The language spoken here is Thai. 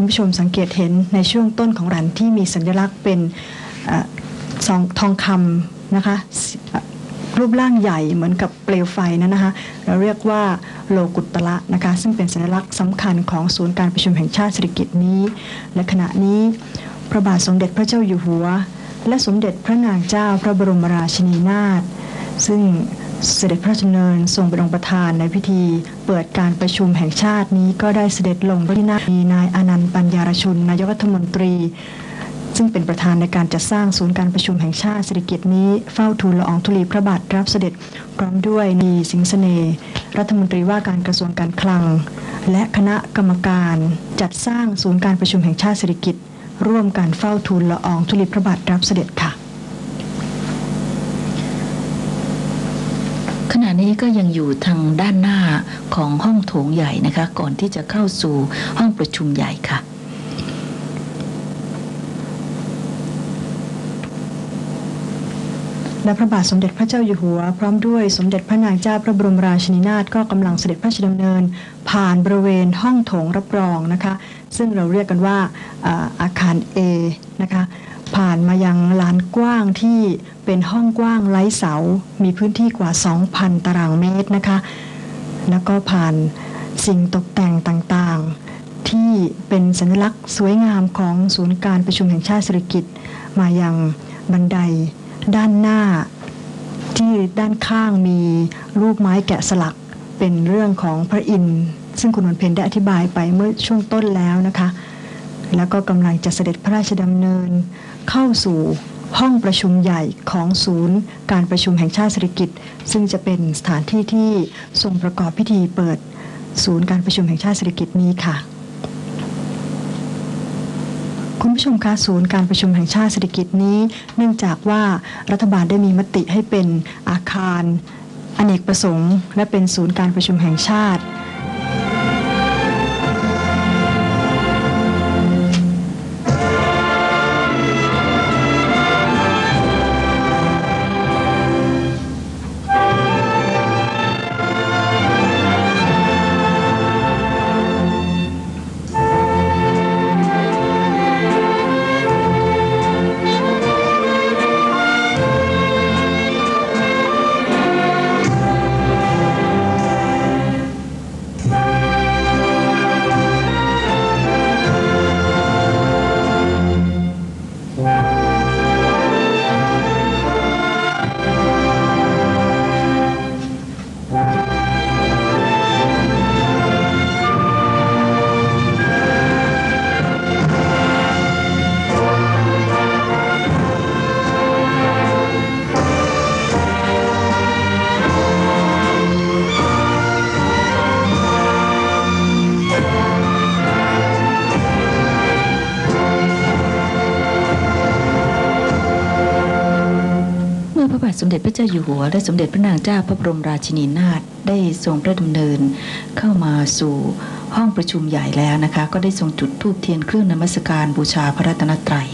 คุณผู้ชมสังเกตเห็นในช่วงต้นของรันที่มีสัญลักษณ์เป็นออซองทองคำนะคะรูปร่างใหญ่เหมือนกับเปลวไฟนั้นนะคะ เราเรียกว่าโลกุตตะนะคะ ซึ่งเป็นสัญลักษณ์สำคัญของศูนย์การประชุมแห่งชาติเศรษฐกิจนี้ และขณะนี้พระบาทสมเด็จพระเจ้าอยู่หัว และสมเด็จพระนางเจ้าพระบรมราชินีนาถซึ่ง เสด็จพระราชดำเนินทรงเป็นองค์ประธานในพิธี เปิดการประชุมแห่งชาตินี้ก็ได้เสด็จลงที่นั่งมีนายอนันต์ปัญญารชุนนายกรัฐมนตรี ซึ่งเป็นประธานในการจัดสร้างศูนย์การประชุมแห่งชาติเศรษฐกิจนี้เฝ้าทูลละอองธุลีพระบาทรับเสด็จพร้อมด้วยนีสิงห์เสน่ห์รัฐมนตรีว่าการกระทรวงการคลัง และคณะกรรมการจัดสร้างศูนย์การประชุมแห่งชาติเศรษฐกิจ ร่วมการเฝ้าทูลละอองธุลีพระบาทรับเสด็จค่ะ ขณะนี้ก็ยังอยู่ทางด้านหน้าของห้องโถงใหญ่นะคะ ก่อนที่จะเข้าสู่ห้องประชุมใหญ่ค่ะและพระบาทสมเด็จพระเจ้าอยู่หัว พร้อมด้วยสมเด็จพระนางเจ้าพระบรมราชินีนาถก็กำลังเสด็จพระราชดำเนิน ผ่านบริเวณห้องโถงรับรองนะคะ ซึ่งเราเรียกกันว่าอ่าอาคาร A นะคะ ผ่านมายังลานกว้างที่เป็นห้องกว้างไร้เสา มีพื้นที่กว่า 2,000 ตารางเมตรนะคะ แล้วก็ผ่านสิ่งตกแต่งต่างๆ ที่เป็นสัญลักษณ์สวยงามของศูนย์การประชุมแห่งชาติเศรษฐกิจ มายังบันไดด้านหน้า ที่ด้านข้างมีรูปไม้แกะสลักเป็นเรื่องของพระอินทร์ซึ่งคุณวันเพ็ญได้อธิบายไปเมื่อช่วงต้นแล้วนะคะ แล้วก็กำลังจะเสด็จพระราชดำเนิน เข้าสู่ห้องประชุมใหญ่ของศูนย์การประชุมแห่งชาติเศรษฐกิจ ซึ่งจะเป็นสถานที่ที่ทรงประกอบพิธีเปิดศูนย์การประชุมแห่งชาติเศรษฐกิจนี้ค่ะ คุณผู้ชมคะศูนย์การประชุมแห่งชาติเศรษฐกิจนี้ เนื่องจากว่ารัฐบาลได้มีมติให้เป็นอาคารอเนกประสงค์ และเป็นศูนย์การประชุมแห่งชาติ ระบาทสมเด็จพระเจ้าอยู่หัว และสมเด็จพระนางเจ้าพระบรมราชินีนาถได้ทรงพระดำเนินเข้ามาสู่ห้องประชุมใหญ่แล้วนะคะ ก็ได้ทรงจุดธูปเทียนเครื่องนมัสการบูชาพระรัตนตรัย